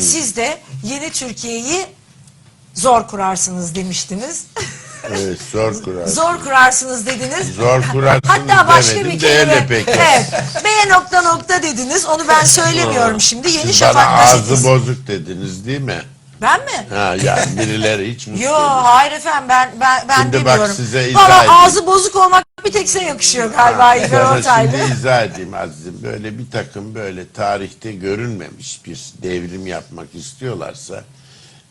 Siz de yeni Türkiye'yi zor kurarsınız demiştiniz. Evet zor kurarsınız. zor kurarsınız dediniz. Zor kurarsınız Hatta başka demedim bir de öyle kelime. peki. Evet. B nokta nokta dediniz. Onu ben söylemiyorum şimdi. Yeni Siz Şafak bana ağzı bozuk dediniz değil mi? Ben mi? Ha yani birileri hiç Yo hayır efendim ben ben ben Şimdi bak demiyorum. size izah Valla edeyim. ağzı bozuk olmak bir tek size yakışıyor galiba İlber Sana Ortaylı. şimdi izah edeyim Aziz'im. Böyle bir takım böyle tarihte görünmemiş bir devrim yapmak istiyorlarsa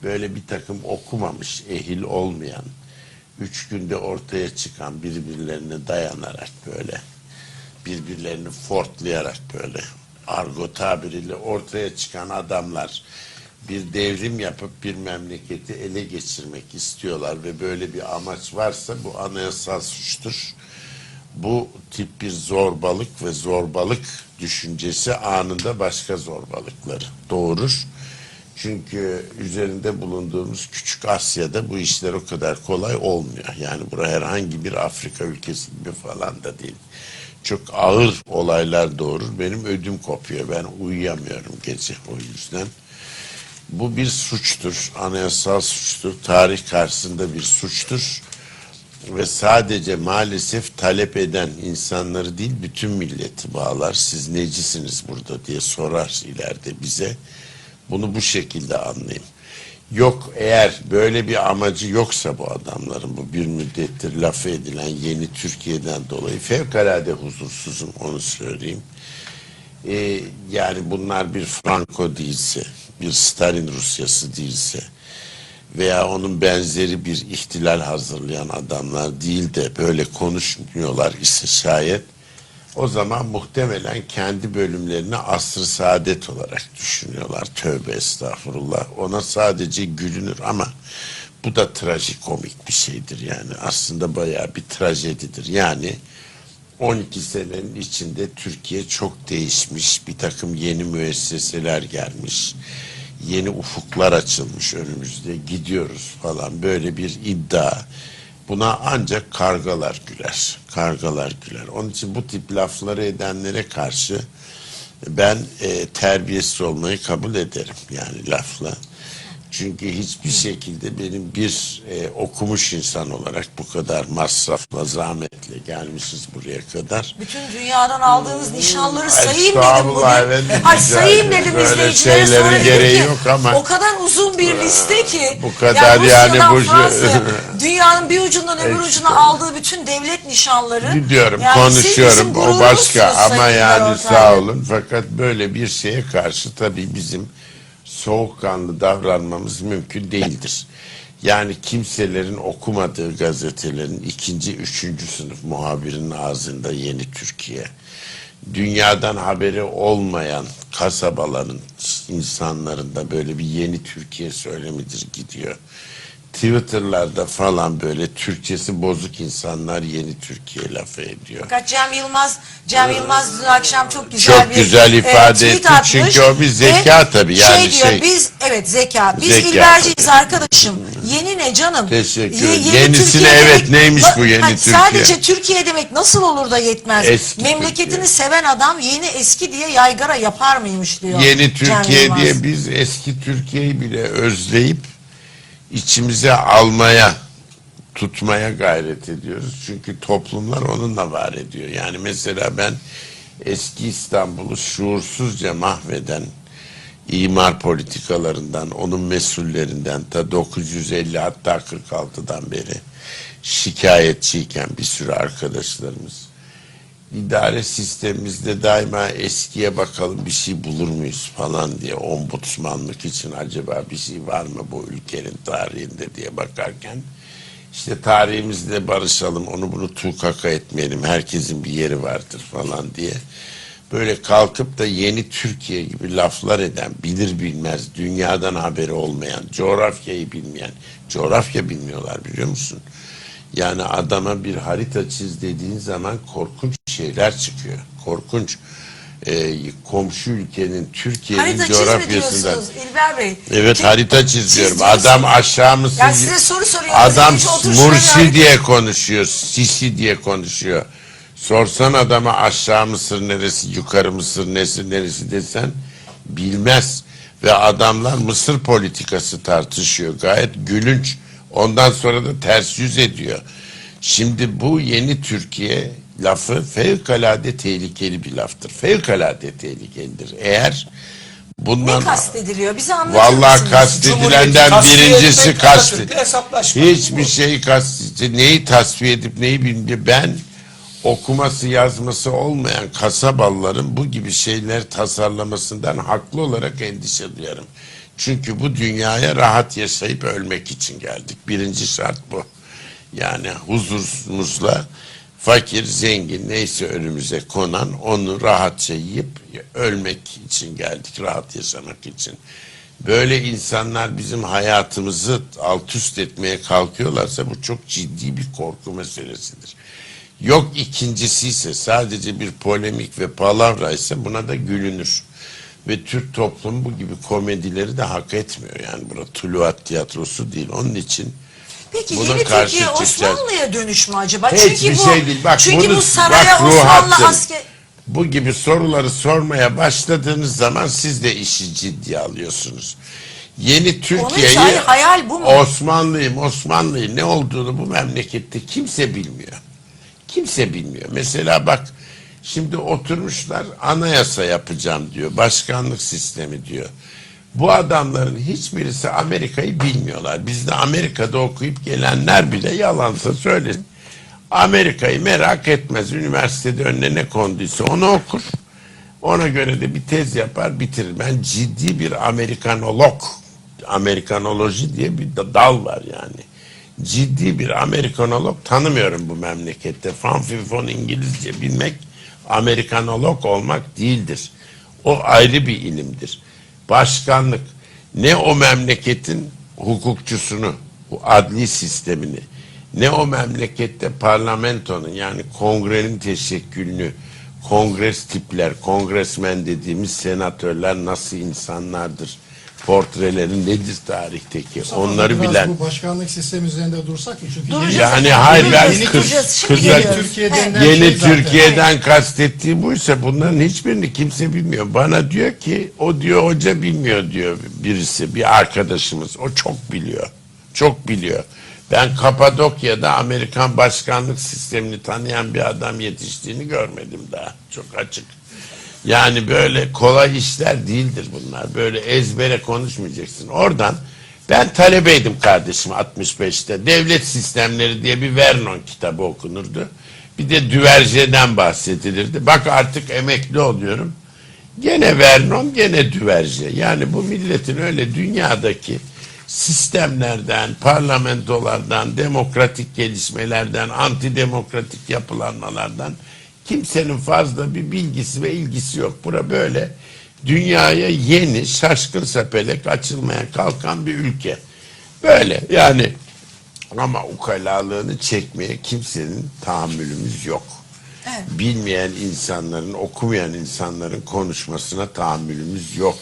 böyle bir takım okumamış, ehil olmayan, üç günde ortaya çıkan birbirlerine dayanarak böyle birbirlerini fortlayarak böyle argo tabiriyle ortaya çıkan adamlar bir devrim yapıp bir memleketi ele geçirmek istiyorlar ve böyle bir amaç varsa bu anayasal suçtur. Bu tip bir zorbalık ve zorbalık düşüncesi anında başka zorbalıkları doğurur. Çünkü üzerinde bulunduğumuz küçük Asya'da bu işler o kadar kolay olmuyor. Yani bura herhangi bir Afrika ülkesi gibi falan da değil. Çok ağır olaylar doğurur. Benim ödüm kopuyor. Ben uyuyamıyorum gece o yüzden. Bu bir suçtur. Anayasal suçtur. Tarih karşısında bir suçtur. Ve sadece maalesef talep eden insanları değil bütün milleti bağlar. Siz necisiniz burada diye sorar ileride bize. Bunu bu şekilde anlayın. Yok eğer böyle bir amacı yoksa bu adamların bu bir müddettir lafı edilen yeni Türkiye'den dolayı fevkalade huzursuzum onu söyleyeyim. Ee, yani bunlar bir Franco değilse, bir Stalin Rusyası değilse veya onun benzeri bir ihtilal hazırlayan adamlar değil de böyle konuşmuyorlar ise şayet o zaman muhtemelen kendi bölümlerini asr saadet olarak düşünüyorlar. Tövbe estağfurullah. Ona sadece gülünür ama bu da trajikomik bir şeydir yani. Aslında bayağı bir trajedidir. Yani 12 senenin içinde Türkiye çok değişmiş. Bir takım yeni müesseseler gelmiş. Yeni ufuklar açılmış önümüzde. Gidiyoruz falan böyle bir iddia. Buna ancak kargalar güler. Kargalar güler. Onun için bu tip lafları edenlere karşı ben e, terbiyesiz olmayı kabul ederim. Yani lafla. Çünkü hiçbir şekilde benim bir e, okumuş insan olarak bu kadar masrafla, zahmetle gelmişiz buraya kadar. Bütün dünyadan aldığınız nişanları sayayım dedim bugün. efendim, Ay rica sayayım ederim. dedim Böyle izleyicilere şeylerin sonra dedim gereği ki, yok ama- O kadar uzun bir liste ki. bu kadar yani Rusya'dan bu- Fransa'ya, dünyanın bir ucundan öbür ucuna aldığı bütün devlet nişanları. Biliyorum Yani siz konuşuyorum o gururumuzsunuz başka ama Sayın yani sağ olun fakat böyle bir şeye karşı tabii bizim soğukkanlı davranmamız mümkün değildir. Yani kimselerin okumadığı gazetelerin ikinci, üçüncü sınıf muhabirinin ağzında yeni Türkiye. Dünyadan haberi olmayan kasabaların insanlarında böyle bir yeni Türkiye söylemidir gidiyor. Twitter'larda falan böyle Türkçesi bozuk insanlar yeni Türkiye lafı ediyor. Fakat Cem Yılmaz, Cem Yılmaz dün akşam çok güzel Çok bir güzel ifade tweet etti. atmış Çünkü o bir ve zeka tabii, yani şey diyor şey- biz evet zeka biz Zeka İlberciyiz tabii. arkadaşım yeni ne canım Teşekkür ederim. Yenisine evet, neymiş bu yeni Hayır, Türkiye? Sadece Türkiye demek nasıl olur da yetmez Eski memleketini Türkiye. seven adam yeni eski diye yaygara yapar mıymış diyor Yeni Cem Türkiye Yılmaz. diye biz eski Türkiye'yi bile özleyip içimize almaya tutmaya gayret ediyoruz. Çünkü toplumlar onunla var ediyor. Yani mesela ben eski İstanbul'u şuursuzca mahveden imar politikalarından, onun mesullerinden ta 950 hatta 46'dan beri şikayetçiyken bir sürü arkadaşlarımız idare sistemimizde daima eskiye bakalım bir şey bulur muyuz falan diye ombudsmanlık için acaba bir şey var mı bu ülkenin tarihinde diye bakarken işte tarihimizle barışalım onu bunu tukaka etmeyelim herkesin bir yeri vardır falan diye böyle kalkıp da yeni Türkiye gibi laflar eden bilir bilmez dünyadan haberi olmayan coğrafyayı bilmeyen coğrafya bilmiyorlar biliyor musun? Yani adama bir harita çiz dediğin zaman korkunç şeyler çıkıyor. Korkunç. Ee, komşu ülkenin Türkiye'nin harita çizme coğrafyasından. diyorsunuz İlber Bey Evet Ki- harita çiziyorum. çiz Adam aşağı mısın? Ya size soru soruyorum. Adam Hiç Mursi diye konuşuyor. Sisi diye konuşuyor. Sorsan adama aşağı Mısır neresi, yukarı Mısır neresi, neresi desen bilmez. Ve adamlar Mısır politikası tartışıyor. Gayet gülünç. Ondan sonra da ters yüz ediyor. Şimdi bu yeni Türkiye lafı fevkalade tehlikeli bir laftır. Fevkalade tehlikelidir. Eğer bundan Ne kastediliyor? Bize anlatır Vallahi kastedilenden birincisi kast. Hiçbir şey kast. Neyi tasfiye edip neyi bilmiyor. Ben okuması yazması olmayan kasabalıların bu gibi şeyler tasarlamasından haklı olarak endişe duyarım. Çünkü bu dünyaya rahat yaşayıp ölmek için geldik. Birinci şart bu. Yani huzursuzla fakir, zengin neyse önümüze konan onu rahatça yiyip ölmek için geldik. Rahat yaşamak için. Böyle insanlar bizim hayatımızı alt üst etmeye kalkıyorlarsa bu çok ciddi bir korku meselesidir. Yok ikincisi ise sadece bir polemik ve palavra ise buna da gülünür. Ve Türk toplumu bu gibi komedileri de hak etmiyor. Yani burada tuluat tiyatrosu değil. Onun için Peki Buna yeni karşı Türkiye çıkacağız. Osmanlı'ya dönüş mü acaba? Hiçbir çünkü bu, şey değil. Bak çünkü bunu- bu saraya bak Osmanlı asker... bu gibi soruları sormaya başladığınız zaman siz de işi ciddiye alıyorsunuz. Yeni Türkiye'yi hayal bu mu? Osmanlıyım, Osmanlıyım ne olduğunu bu memlekette kimse bilmiyor. Kimse bilmiyor. Mesela bak şimdi oturmuşlar anayasa yapacağım diyor. Başkanlık sistemi diyor. Bu adamların hiçbirisi Amerika'yı bilmiyorlar. Bizde Amerika'da okuyup gelenler bile yalansa söylesin. Amerika'yı merak etmez. Üniversitede önüne ne konduysa onu okur. Ona göre de bir tez yapar bitirir. Ben ciddi bir Amerikanolog, Amerikanoloji diye bir da- dal var yani. Ciddi bir Amerikanolog tanımıyorum bu memlekette. Fanfifon İngilizce bilmek Amerikanolog olmak değildir. O ayrı bir ilimdir. Başkanlık. Ne o memleketin hukukçusunu, adli sistemini, ne o memlekette parlamentonun yani kongrenin teşekkülünü, kongres tipler, kongresmen dediğimiz senatörler nasıl insanlardır, portreleri nedir tarihteki, onları Biraz bilen. Bu başkanlık sistemi üzerinde dursak mı? Çünkü Duracağız. Yani hayır ben kız, duracağız. Şimdi kıza- geliyoruz. Türkiye Evet. denilen Yeni şey zaten. Türkiye'den kastettiği buysa bunların hiçbirini kimse bilmiyor. Bana diyor ki o diyor hoca bilmiyor diyor birisi bir arkadaşımız. O çok biliyor. Çok biliyor. Ben Kapadokya'da Amerikan başkanlık sistemini tanıyan bir adam yetiştiğini görmedim daha. Çok açık. Yani böyle kolay işler değildir bunlar. Böyle ezbere konuşmayacaksın. Oradan ben talebeydim kardeşim 65'te. Devlet Sistemleri diye bir Vernon kitabı okunurdu. Bir de Düverje'den bahsedilirdi. Bak artık emekli oluyorum. Gene Vernon, gene Düverje. Yani bu milletin öyle dünyadaki sistemlerden, parlamentolardan, demokratik gelişmelerden, antidemokratik yapılanmalardan kimsenin fazla bir bilgisi ve ilgisi yok. Bura böyle dünyaya yeni, şaşkın sepelek açılmaya kalkan bir ülke. Böyle yani ama ukalalığını çekmeye kimsenin tahammülümüz yok. Evet. Bilmeyen insanların, okumayan insanların konuşmasına tahammülümüz yok.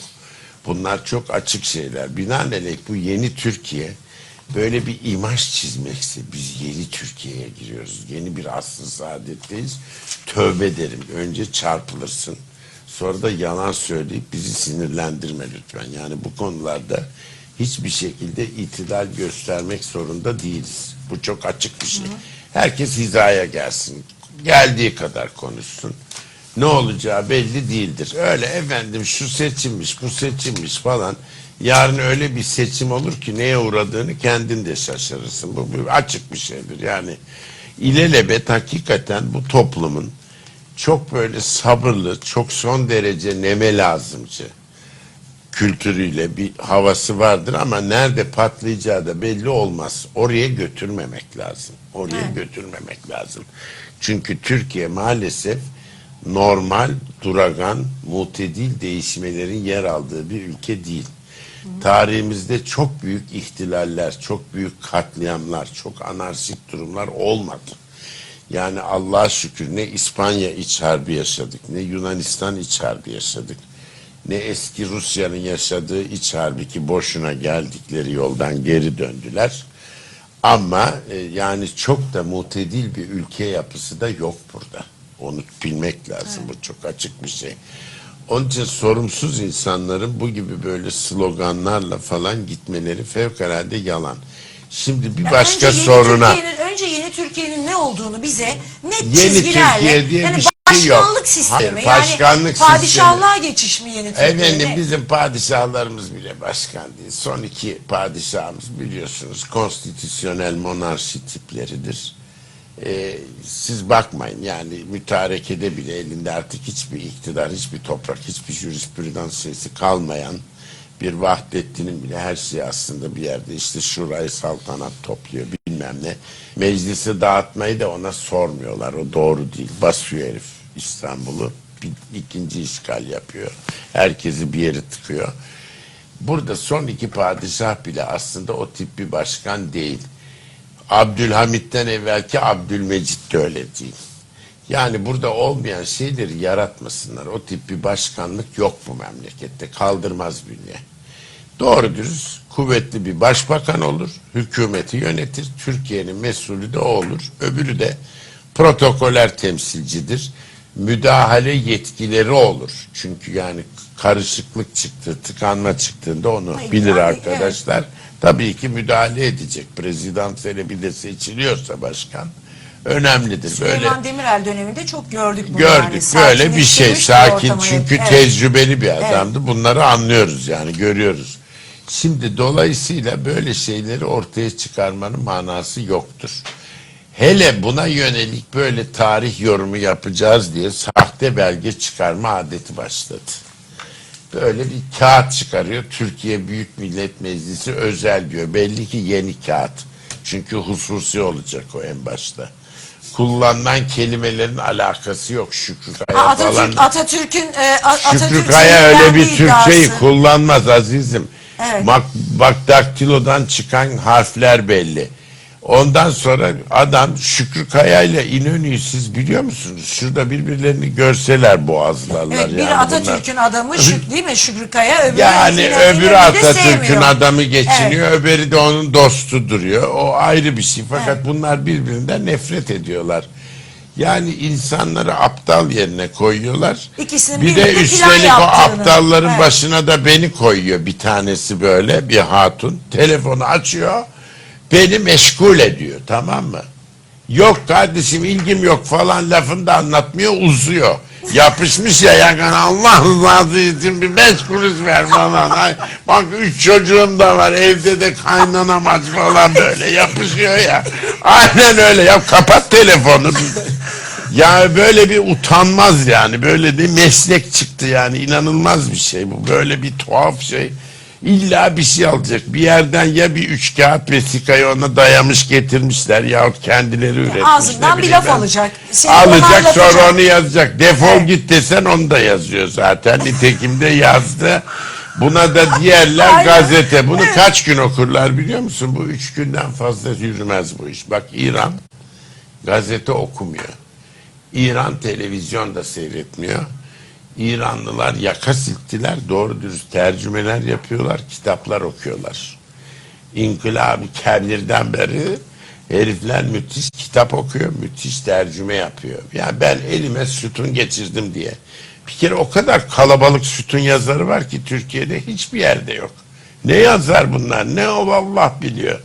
Bunlar çok açık şeyler. Binaenaleyh bu yeni Türkiye böyle bir imaj çizmekse biz yeni Türkiye'ye giriyoruz. Yeni bir asr saadetteyiz. Tövbe derim. Önce çarpılırsın. Sonra da yalan söyleyip bizi sinirlendirme lütfen. Yani bu konularda hiçbir şekilde itidal göstermek zorunda değiliz. Bu çok açık bir şey. Herkes hizaya gelsin. Geldiği kadar konuşsun. Ne olacağı belli değildir. Öyle efendim şu seçimmiş, bu seçimmiş falan. Yarın öyle bir seçim olur ki neye uğradığını kendin de şaşırırsın. Bu, bu açık bir şeydir. Yani ilelebet hakikaten bu toplumun çok böyle sabırlı, çok son derece neme lazımcı kültürüyle bir havası vardır ama nerede patlayacağı da belli olmaz. Oraya götürmemek lazım. Oraya Evet. götürmemek lazım. Çünkü Türkiye maalesef normal, duragan, mutedil değişmelerin yer aldığı bir ülke değil. Tarihimizde çok büyük ihtilaller, çok büyük katliamlar, çok anarşik durumlar olmadı. Yani Allah'a şükür ne İspanya iç harbi yaşadık, ne Yunanistan iç harbi yaşadık. Ne eski Rusya'nın yaşadığı iç harbi ki boşuna geldikleri yoldan geri döndüler. Ama e, yani çok da mutedil bir ülke yapısı da yok burada. Onu bilmek lazım. Bu çok açık bir şey. Onun için sorumsuz insanların bu gibi böyle sloganlarla falan gitmeleri fevkalade yalan. Şimdi bir başka önce yeni soruna Türkiye'nin, önce yeni Türkiye'nin ne olduğunu bize net Yeni çizgilerle Türkiye diye yani bir şey yok. başkanlık sistemi Hayır, yani başkanlık padişahlığa geçiş mi yeni Türkiye'de? Efendim bizim padişahlarımız bile başkan değil. Son iki padişahımız biliyorsunuz konstitüsyonel monarşi tipleridir. Ee, siz bakmayın yani mütarekede bile elinde artık hiçbir iktidar, hiçbir toprak, hiçbir jürispürüdans şeysi kalmayan bir Vahdettin'in bile her şeyi aslında bir yerde işte şurayı saltanat topluyor bilmem ne. Meclisi dağıtmayı da ona sormuyorlar. O doğru değil. Basıyor herif İstanbul'u. Bir, ikinci işgal yapıyor. Herkesi bir yere tıkıyor. Burada son iki padişah bile aslında o tip bir başkan değil. Abdülhamit'ten evvelki Abdülmecit de öyle değil. Yani burada olmayan şeyleri yaratmasınlar. O tip bir başkanlık yok bu memlekette. Kaldırmaz bünye. Doğru dürüst, kuvvetli bir başbakan olur, hükümeti yönetir. Türkiye'nin mesulü de o olur. Öbürü de protokoler temsilcidir. Müdahale yetkileri olur. Çünkü yani karışıklık çıktı, tıkanma çıktığında onu Hayır, bilir yani, arkadaşlar. Tabii ki müdahale edecek. Prezidansiyele bir de seçiliyorsa başkan önemlidir. Böyle Süleyman Demirel döneminde çok gördük bunu. gördük yani. böyle bir şey sakin ortamı. çünkü Evet. tecrübeli bir adamdı bunları anlıyoruz yani görüyoruz şimdi dolayısıyla böyle şeyleri ortaya çıkarmanın manası yoktur hele buna yönelik böyle tarih yorumu yapacağız diye sahte belge çıkarma adeti başladı böyle bir kağıt çıkarıyor Türkiye Büyük Millet Meclisi özel diyor belli ki yeni kağıt çünkü hususi olacak o en başta kullanılan kelimelerin alakası yok Şükrü Kaya falan. Atatürk, Atatürk'ün e, Şükrü Kaya öyle bir Türkçeyi iddiası. kullanmaz azizim. Evet. Bak, bak daktilodan çıkan harfler belli. Ondan sonra adam Şükrü Kaya ile İnönü'yü siz biliyor musunuz? Şurada birbirlerini görseler boğazlarlar. Evet, biri yani Atatürk'ün bunlar. adamı Şük, değil mi? Şükrü Kaya, öbürü Yani öbürü Atatürk'ün adamı geçiniyor, öbürü de onun dostu duruyor. O ayrı bir şey. Fakat Evet. bunlar birbirinden nefret ediyorlar. Yani insanları aptal yerine koyuyorlar. İkisinin bir de üstelik o aptalların Evet. başına da beni koyuyor bir tanesi böyle bir hatun. Telefonu açıyor. Beni meşgul ediyor tamam mı? Yok kardeşim ilgim yok falan lafını da anlatmıyor uzuyor. Yapışmış ya yakan Allah rızası için bir beş kuruş ver falan. Ay, bak üç çocuğum da var evde de kaynanam aç falan böyle yapışıyor ya. Aynen öyle ya kapat telefonu. Ya böyle bir utanmaz yani böyle bir meslek çıktı yani inanılmaz bir şey bu böyle bir tuhaf şey. İlla bir şey alacak. Bir yerden ya bir üç kağıt vesikayı ona dayamış getirmişler yahut kendileri üretmişler. Ağzından bir laf ben- alacak. Seni Alacak sonra onu yazacak. Defol git desen onu da yazıyor zaten. Nitekim de yazdı. Buna da diğerler gazete. Bunu kaç gün okurlar biliyor musun? Bu üç günden fazla yürümez bu iş. Bak İran gazete okumuyor. İran televizyon da seyretmiyor. İranlılar yaka silktiler, doğru dürüst tercümeler yapıyorlar, kitaplar okuyorlar. İnkılabı Kebir'den beri herifler müthiş kitap okuyor, müthiş tercüme yapıyor. Yani ben elime sütun geçirdim diye. Bir kere o kadar kalabalık sütun yazarı var ki Türkiye'de hiçbir yerde yok. Ne yazar bunlar? Ne o Allah biliyor.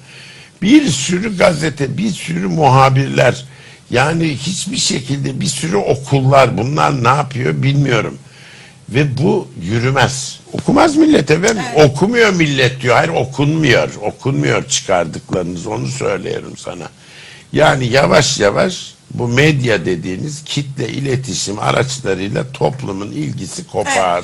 Bir sürü gazete, bir sürü muhabirler. Yani hiçbir şekilde bir sürü okullar bunlar ne yapıyor bilmiyorum. Ve bu yürümez. Okumaz millet efendim. Okumuyor millet diyor. Hayır okunmuyor. Okunmuyor çıkardıklarınız. Onu söylüyorum sana. Yani yavaş yavaş bu medya dediğiniz kitle iletişim araçlarıyla toplumun ilgisi kopar.